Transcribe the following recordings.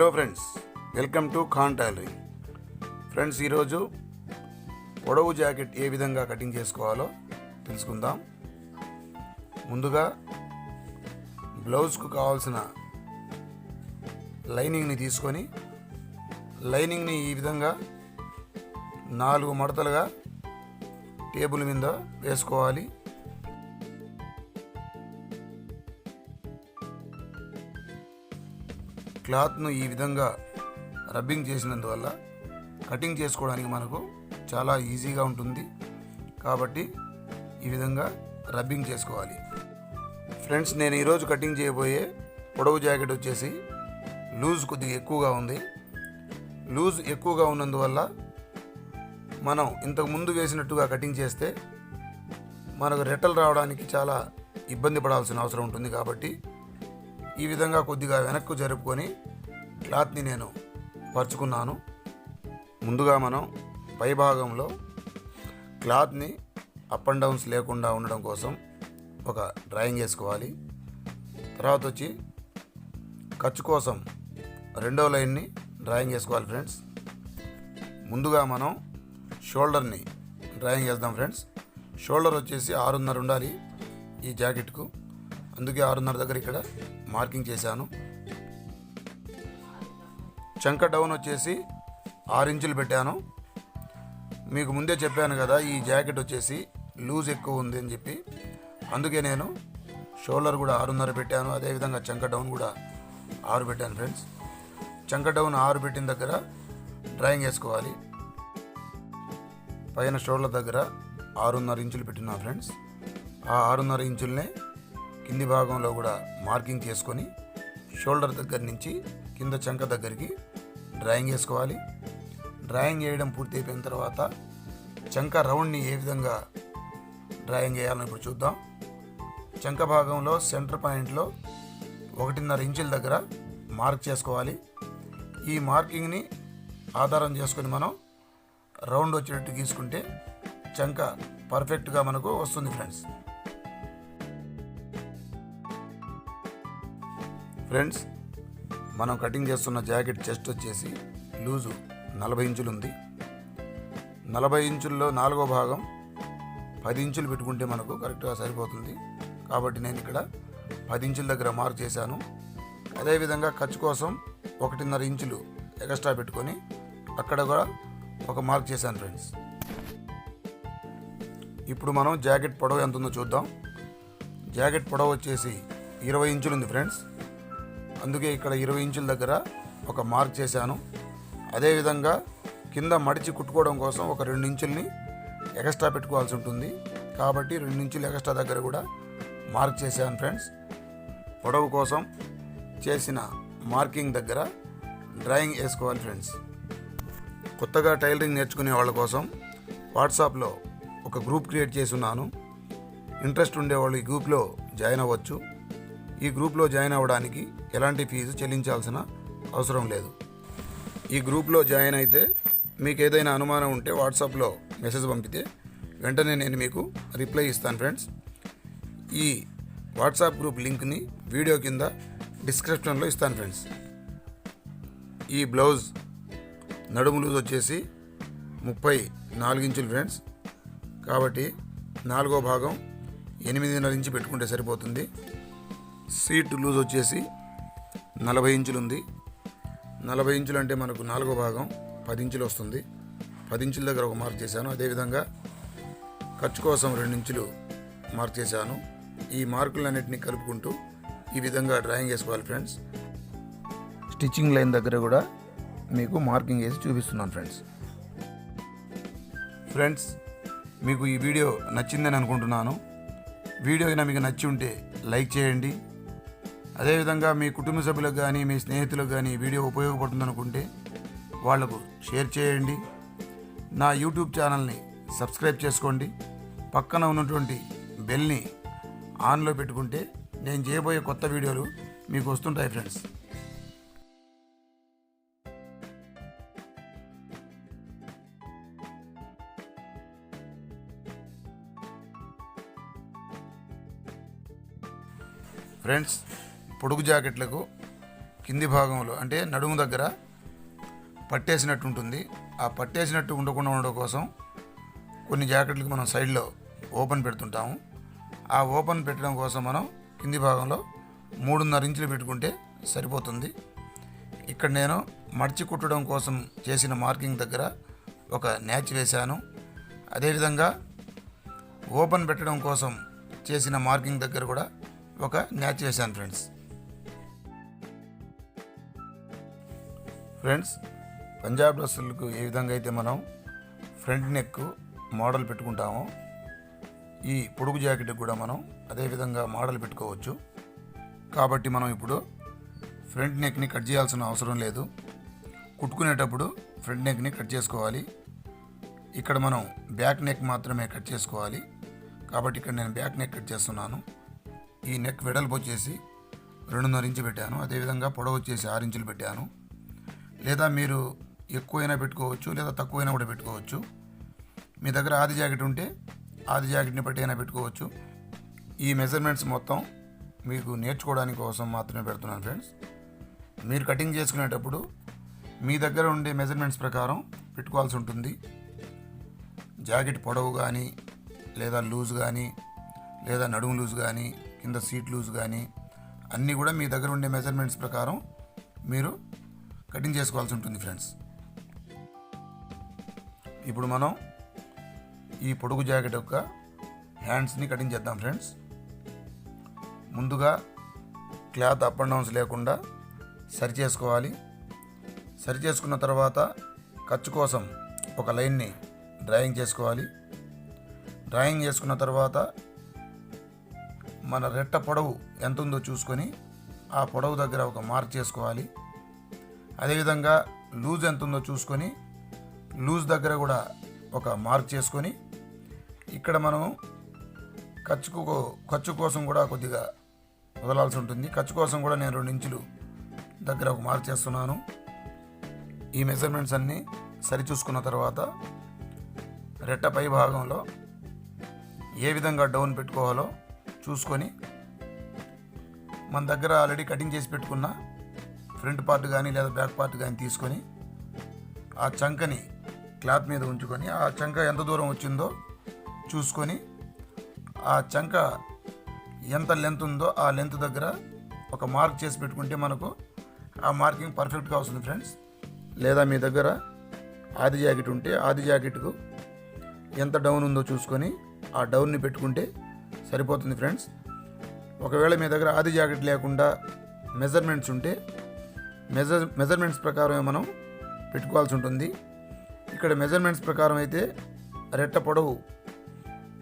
Hello friends welcome to Khan tailoring. Friends ఈరోజు పొడవు jacket ఏ విధంగా కటింగ్ చేసుకోవాలో తెలుసుకుందాం. ముందుగా బ్లౌజ్కు కావాల్సిన లైనింగ్ని తీసుకొని లైనింగ్ని ఈ విధంగా నాలుగు మడతలుగా టేబుల్ మీద వేసుకోవాలి. క్లాత్ను ఈ విధంగా రబ్బింగ్ చేసినందువల్ల కటింగ్ చేసుకోవడానికి మనకు చాలా ఈజీగా ఉంటుంది. కాబట్టి ఈ విధంగా రబ్బింగ్ చేసుకోవాలి. ఫ్రెండ్స్ నేను ఈరోజు కటింగ్ చేయబోయే పొడవు జాకెట్ వచ్చేసి లూజ్ కొద్దిగా ఎక్కువగా ఉంది. లూజ్ ఎక్కువగా ఉన్నందువల్ల మనం ఇంతకు ముందు వేసినట్టుగా కటింగ్ చేస్తే మనకు రెట్టలు రావడానికి చాలా ఇబ్బంది పడాల్సిన అవసరం ఉంటుంది. కాబట్టి ఈ విధంగా కొద్దిగా వెనక్కు జరుపుకొని క్లాత్ని నేను పరుచుకున్నాను. ముందుగా మనం పై భాగంలో క్లాత్ని అప్ అండ్ డౌన్స్ లేకుండా ఉండడం కోసం ఒక డ్రాయింగ్ వేసుకోవాలి. తర్వాత వచ్చి ఖర్చు కోసం రెండో లైన్ని డ్రాయింగ్ వేసుకోవాలి ఫ్రెండ్స్. ముందుగా మనం షోల్డర్ని డ్రాయింగ్ వేద్దాం ఫ్రెండ్స్. షోల్డర్ వచ్చేసి ఆరున్నర ఉండాలి ఈ జాకెట్కు. అందుకే ఆరున్నర దగ్గర ఇక్కడ మార్కింగ్ చేశాను. చంక డౌన్ వచ్చేసి ఆరు ఇంచులు పెట్టాను. మీకు ముందే చెప్పాను కదా ఈ జాకెట్ వచ్చేసి లూజ్ ఎక్కువ ఉంది అని చెప్పి. అందుకే నేను షోల్డర్ కూడా ఆరున్నర పెట్టాను. అదేవిధంగా చంక డౌన్ కూడా ఆరు పెట్టాను ఫ్రెండ్స్ చంక డౌన్ ఆరు పెట్టిన దగ్గర డ్రాయింగ్ వేసుకోవాలి. పైన షోల్డర్ దగ్గర ఆరున్నర ఇంచులు పెట్టినా ఫ్రెండ్స్ ఆ ఆరున్నర ఇంచులనే కింది భాగంలో కూడా మార్కింగ్ చేసుకొని షోల్డర్ దగ్గర నుంచి కింద చంక దగ్గరికి డ్రాయింగ్ వేసుకోవాలి. డ్రాయింగ్ వేయడం పూర్తి అయిపోయిన తర్వాత చంక రౌండ్ని ఏ విధంగా డ్రాయింగ్ వేయాలని ఇప్పుడు చూద్దాం. చంక భాగంలో సెంటర్ పాయింట్లో ఒకటిన్నర ఇంచుల దగ్గర మార్క్ చేసుకోవాలి. ఈ మార్కింగ్ని ఆధారం చేసుకొని మనం రౌండ్ వచ్చేటట్టు గీసుకుంటే చంక పర్ఫెక్ట్గా మనకు వస్తుంది ఫ్రెండ్స్. ఫ్రెండ్స్ మనం కటింగ్ చేస్తున్న జాకెట్ చెస్ట్ వచ్చేసి లూజు నలభై ఇంచులు ఉంది నలభై ఇంచుల్లో నాలుగో భాగం పది ఇంచులు పెట్టుకుంటే మనకు కరెక్ట్గా సరిపోతుంది. కాబట్టి నేను ఇక్కడ పది ఇంచుల దగ్గర మార్క్ చేశాను. అదేవిధంగా ఖర్చు కోసం ఒకటిన్నర ఇంచులు ఎక్స్ట్రా పెట్టుకొని అక్కడ కూడా ఒక మార్క్ చేశాను ఫ్రెండ్స్. ఇప్పుడు మనం జాకెట్ పొడవు ఎంత ఉందో చూద్దాం. జాకెట్ పొడవు వచ్చేసి ఇరవై ఇంచులు ఉంది ఫ్రెండ్స్. అందుకే ఇక్కడ ఇరవై ఇంచుల దగ్గర ఒక మార్క్ చేశాను. అదేవిధంగా కింద మడిచి కుట్టుకోవడం కోసం ఒక రెండు ఇంచుల్ని ఎక్స్ట్రా పెట్టుకోవాల్సి ఉంటుంది. కాబట్టి రెండు ఇంచులు ఎక్స్ట్రా దగ్గర కూడా మార్క్ చేశాను ఫ్రెండ్స్. పొడవు కోసం చేసిన మార్కింగ్ దగ్గర డ్రాయింగ్ వేసుకోవాలి ఫ్రెండ్స్. కొత్తగా టైలరింగ్ నేర్చుకునే వాళ్ళ కోసం వాట్సాప్లో ఒక గ్రూప్ క్రియేట్ చేసి ఉన్నాను. ఇంట్రెస్ట్ ఉండేవాళ్ళు ఈ గ్రూప్లో జాయిన్ అవ్వచ్చు. ఈ గ్రూప్లో జాయిన్ అవ్వడానికి ఎలాంటి ఫీజు చెల్లించాల్సిన అవసరం లేదు. ఈ గ్రూప్లో జాయిన్ అయితే మీకు ఏదైనా అనుమానం ఉంటే వాట్సాప్లో మెసేజ్ పంపితే వెంటనే నేను మీకు రిప్లై ఇస్తాను ఫ్రెండ్స్. ఈ వాట్సాప్ గ్రూప్ లింక్ని వీడియో కింద డిస్క్రిప్షన్లో ఇస్తాను ఫ్రెండ్స్. ఈ బ్లౌజ్ నడుము లూజ్ వచ్చేసి ముప్పై నాలుగించులు ఫ్రెండ్స్. కాబట్టి నాలుగో భాగం ఎనిమిదిన్నర ఇంచు పెట్టుకుంటే సరిపోతుంది. సీట్ లూజ్ వచ్చేసి నలభై ఇంచులు ఉంది నలభై ఇంచులు అంటే మనకు నాలుగో భాగం పది ఇంచులు వస్తుంది. పది ఇంచుల దగ్గర ఒక మార్క్ చేశాను. అదేవిధంగా ఖర్చు కోసం రెండు ఇంచులు మార్క్ చేశాను. ఈ మార్కులన్నింటినీ కలుపుకుంటూ ఈ విధంగా డ్రాయింగ్ వేసుకోవాలి ఫ్రెండ్స్. స్టిచ్చింగ్ లైన్ దగ్గర కూడా మీకు మార్కింగ్ వేసి చూపిస్తున్నాను ఫ్రెండ్స్. ఫ్రెండ్స్ మీకు ఈ వీడియో నచ్చిందని అనుకుంటున్నాను. వీడియో అయినా మీకు నచ్చి ఉంటే లైక్ చేయండి. అదేవిధంగా మీ కుటుంబ సభ్యులకు కానీ మీ స్నేహితులకు కానీ వీడియో ఉపయోగపడుతుందనుకుంటే వాళ్ళకు షేర్ చేయండి. నా యూట్యూబ్ ఛానల్ని సబ్స్క్రైబ్ చేసుకోండి. పక్కన ఉన్నటువంటి బెల్ని ఆన్లో పెట్టుకుంటే నేను చేయబోయే కొత్త వీడియోలు మీకు వస్తుంటాయి ఫ్రెండ్స్. ఫ్రెండ్స్ పొడుగు జాకెట్లకు కింది భాగంలో అంటే నడుము దగ్గర పట్టేసినట్టు ఉంటుంది ఆ పట్టేసినట్టు ఉండకుండా ఉండడం కోసం కొన్ని జాకెట్లకు మనం సైడ్లో ఓపెన్ పెడుతుంటాము. ఆ ఓపెన్ పెట్టడం కోసం మనం కింది భాగంలో మూడున్నర ఇంచులు పెట్టుకుంటే సరిపోతుంది. ఇక్కడ నేను మడిచి కుట్టడం కోసం చేసిన మార్కింగ్ దగ్గర ఒక న్యాచ్ వేశాను. అదేవిధంగా ఓపెన్ పెట్టడం కోసం చేసిన మార్కింగ్ దగ్గర కూడా ఒక న్యాచ్ వేశాను ఫ్రెండ్స్. ఫ్రెండ్స్ పంజాబ్ డ్రెస్సులకు ఏ విధంగా అయితే మనం ఫ్రంట్ నెక్ మోడల్ పెట్టుకుంటామో ఈ పొడుగు జాకెట్కి కూడా మనం అదే విధంగా మోడల్ పెట్టుకోవచ్చు. కాబట్టి మనం ఇప్పుడు ఫ్రంట్ నెక్ని కట్ చేయాల్సిన అవసరం లేదు. కుట్టుకునేటప్పుడు ఫ్రంట్ నెక్ని కట్ చేసుకోవాలి. ఇక్కడ మనం బ్యాక్ నెక్ మాత్రమే కట్ చేసుకోవాలి. కాబట్టి ఇక్కడ నేను బ్యాక్ నెక్ కట్ చేస్తున్నాను. ఈ నెక్ వెడల్పు వచ్చేసి రెండున్నర ఇంచు పెట్టాను. అదేవిధంగా పొడవు వచ్చేసి ఆరు ఇంచులు పెట్టాను. లేదా మీరు ఎక్కువైనా పెట్టుకోవచ్చు లేదా తక్కువైనా కూడా పెట్టుకోవచ్చు. మీ దగ్గర ఆది జాకెట్ ఉంటే ఆది జాకెట్ని బట్టి అయినా పెట్టుకోవచ్చు. ఈ మెజర్మెంట్స్ మొత్తం మీకు నేర్చుకోవడానికి కోసం మాత్రమే పెడుతున్నాను ఫ్రెండ్స్. మీరు కటింగ్ చేసుకునేటప్పుడు మీ దగ్గర ఉండే మెజర్మెంట్స్ ప్రకారం పెట్టుకోవాల్సి ఉంటుంది. జాకెట్ పొడవు కానీ లేదా లూజ్ కానీ లేదా నడుము లూజ్ కానీ కింద సీట్ లూజ్ కానీ అన్నీ కూడా మీ దగ్గర ఉండే మెజర్మెంట్స్ ప్రకారం మీరు కటింగ్ చేసుకోవాల్సి ఉంటుంది ఫ్రెండ్స్. ఇప్పుడు మనం ఈ పొడుగు జాకెట్ యొక్క హ్యాండ్స్ని కటింగ్ చేద్దాం ఫ్రెండ్స్. ముందుగా క్లాత్ అప్ అండ్ డౌన్స్ లేకుండా సరి చేసుకోవాలి. సరి చేసుకున్న తర్వాత ఖర్చు కోసం ఒక లైన్ని డ్రాయింగ్ చేసుకోవాలి. డ్రాయింగ్ చేసుకున్న తర్వాత మన రెట్ట పొడవు ఎంత ఉందో చూసుకొని ఆ పొడవు దగ్గర ఒక మార్క్ చేసుకోవాలి. అదేవిధంగా లూజ్ ఎంత ఉందో చూసుకొని లూజ్ దగ్గర కూడా ఒక మార్క్ చేసుకొని ఇక్కడ మనం ఖర్చుకు ఖర్చు కోసం కూడా కొద్దిగా వదలాల్సి ఉంటుంది. ఖర్చు కోసం కూడా నేను రెండు ఇంచులు దగ్గర ఒక మార్క్ చేస్తున్నాను. ఈ మెజర్మెంట్స్ అన్నీ సరిచూసుకున్న తర్వాత రెట్ట పై భాగంలో ఏ విధంగా డౌన్ పెట్టుకోవాలో చూసుకొని మన దగ్గర ఆల్రెడీ కటింగ్ చేసి పెట్టుకున్న ఫ్రంట్ పార్ట్ కానీ లేదా బ్యాక్ పార్ట్ కానీ తీసుకొని ఆ చంకని క్లాత్ మీద ఉంచుకొని ఆ చంక ఎంత దూరం వచ్చిందో చూసుకొని ఆ చంక ఎంత లెంత్ ఉందో ఆ లెంత్ దగ్గర ఒక మార్క్ చేసి పెట్టుకుంటే మనకు ఆ మార్కింగ్ పర్ఫెక్ట్గా వస్తుంది ఫ్రెండ్స్ లేదా మీ దగ్గర ఆది జాకెట్ ఉంటే ఆది జాకెట్కు ఎంత డౌన్ ఉందో చూసుకొని ఆ డౌన్ని పెట్టుకుంటే సరిపోతుంది ఫ్రెండ్స్ ఒకవేళ మీ దగ్గర ఆది జాకెట్ లేకుండా మెజర్మెంట్స్ ఉంటే మెజర్ మెజర్మెంట్స్ ప్రకారమే మనం పెట్టుకోవాల్సి ఉంటుంది. ఇక్కడ మెజర్మెంట్స్ ప్రకారం అయితే రెట్ట పొడవు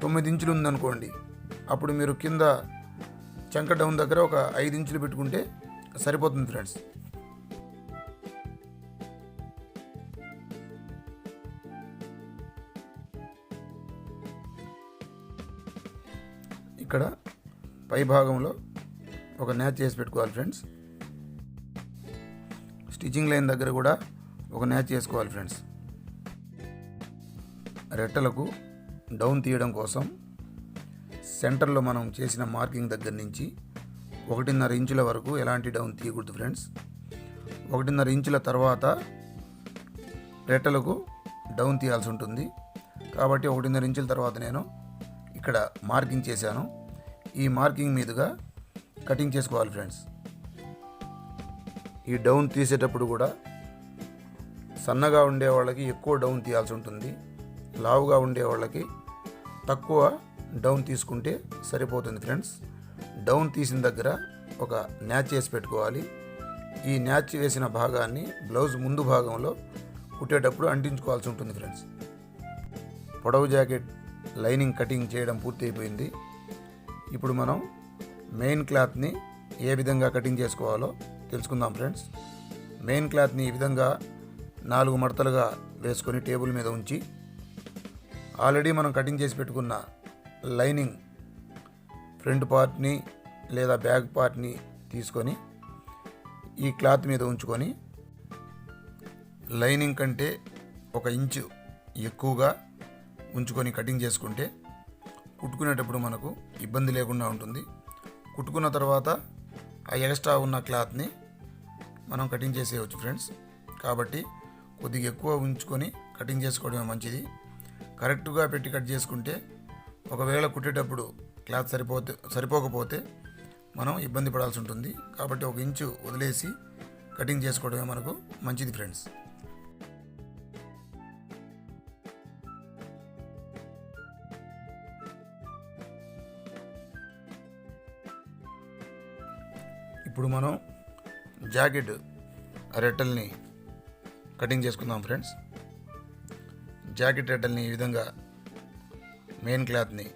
తొమ్మిది ఇంచులు ఉందనుకోండి. అప్పుడు మీరు కింద చంక డౌన్ దగ్గర ఒక ఐదు ఇంచులు పెట్టుకుంటే సరిపోతుంది ఫ్రెండ్స్. ఇక్కడ పై భాగంలో ఒక న్యాచ్ చేసి పెట్టుకోవాలి ఫ్రెండ్స్. స్టిచ్చింగ్ లైన్ దగ్గర కూడా ఒక న్యాచ్ చేసుకోవాలి ఫ్రెండ్స్. రెట్టలకు డౌన్ తీయడం కోసం సెంటర్లో మనం చేసిన మార్కింగ్ దగ్గర నుంచి ఒకటిన్నర ఇంచుల వరకు ఎలాంటి డౌన్ తీయకూడదు ఫ్రెండ్స్. ఒకటిన్నర ఇంచుల తర్వాత రెట్టలకు డౌన్ తీయాల్సి ఉంటుంది. కాబట్టి ఒకటిన్నర ఇంచుల తర్వాత నేను ఇక్కడ మార్కింగ్ చేశాను. ఈ మార్కింగ్ మీదుగా కటింగ్ చేసుకోవాలి ఫ్రెండ్స్. ఈ డౌన్ తీసేటప్పుడు కూడా సన్నగా ఉండే వాళ్ళకి ఎక్కువ డౌన్ తీయాల్సి ఉంటుంది. లావుగా ఉండే వాళ్ళకి తక్కువ డౌన్ తీసుకుంటే సరిపోతుంది ఫ్రెండ్స్. డౌన్ తీసిన దగ్గర ఒక న్యాచ్ వేసి పెట్టుకోవాలి. ఈ న్యాచ్ వేసిన భాగాన్ని బ్లౌజ్ ముందు భాగంలో కుట్టేటప్పుడు అంటించుకోవాల్సి ఉంటుంది ఫ్రెండ్స్. పొడవు జాకెట్ లైనింగ్ కటింగ్ చేయడం పూర్తి అయిపోయింది. ఇప్పుడు మనం మెయిన్ క్లాత్ని ఏ విధంగా కటింగ్ చేసుకోవాలో తెలుసుకుందాం ఫ్రెండ్స్. మెయిన్ క్లాత్ని ఈ విధంగా నాలుగు మడతలుగా వేసుకొని టేబుల్ మీద ఉంచి ఆల్రెడీ మనం కటింగ్ చేసి పెట్టుకున్న లైనింగ్ ఫ్రంట్ పార్ట్ని లేదా బ్యాక్ పార్ట్ని తీసుకొని ఈ క్లాత్ మీద ఉంచుకొని లైనింగ్ కంటే ఒక ఇంచు ఎక్కువగా ఉంచుకొని కటింగ్ చేసుకుంటే కుట్టుకునేటప్పుడు మనకు ఇబ్బంది లేకుండా ఉంటుంది. కుట్టుకున్న తర్వాత ఆ ఎక్స్ట్రా ఉన్న క్లాత్ని మనం కటింగ్ చేసేయవచ్చు ఫ్రెండ్స్. కాబట్టి కొద్దిగా ఎక్కువ ఉంచుకొని కటింగ్ చేసుకోవడమే మంచిది. కరెక్ట్గా పెట్టి కట్ చేసుకుంటే ఒకవేళ కుట్టేటప్పుడు క్లాత్ సరిపోతే సరిపోకపోతే మనం ఇబ్బంది పడాల్సి ఉంటుంది. కాబట్టి ఒక ఇంచు వదిలేసి కటింగ్ చేసుకోవడమే మనకు మంచిది ఫ్రెండ్స్. ఇప్పుడు మనం జాకెట్ రెట్టల్ని కటింగ్ చేసుకుందాం ఫ్రెండ్స్. జాకెట్ రెట్టల్ని ఈ విధంగా మెయిన్ క్లాత్ని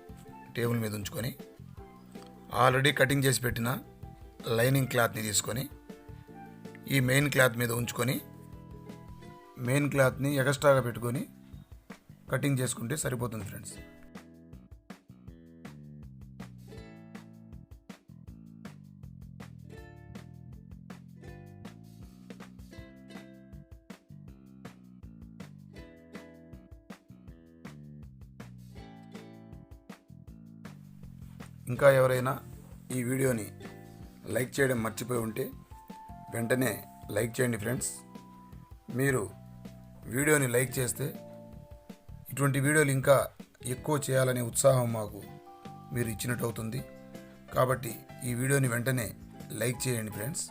టేబుల్ మీద ఉంచుకొని ఆల్రెడీ కటింగ్ చేసి పెట్టిన లైనింగ్ క్లాత్ని తీసుకొని ఈ మెయిన్ క్లాత్ మీద ఉంచుకొని మెయిన్ క్లాత్ని ఎక్స్ట్రాగా పెట్టుకొని కటింగ్ చేసుకుంటే సరిపోతుంది ఫ్రెండ్స్. ఇంకా ఎవరైనా ఈ వీడియోని లైక్ చేయడం మర్చిపోయి ఉంటే వెంటనే లైక్ చేయండి ఫ్రెండ్స్. మీరు వీడియోని లైక్ చేస్తే ఇటువంటి వీడియోలు ఇంకా ఎక్కువ చేయాలనే ఉత్సాహం మాకు మీరు ఇచ్చినట్టు అవుతుంది. కాబట్టి ఈ వీడియోని వెంటనే లైక్ చేయండి ఫ్రెండ్స్.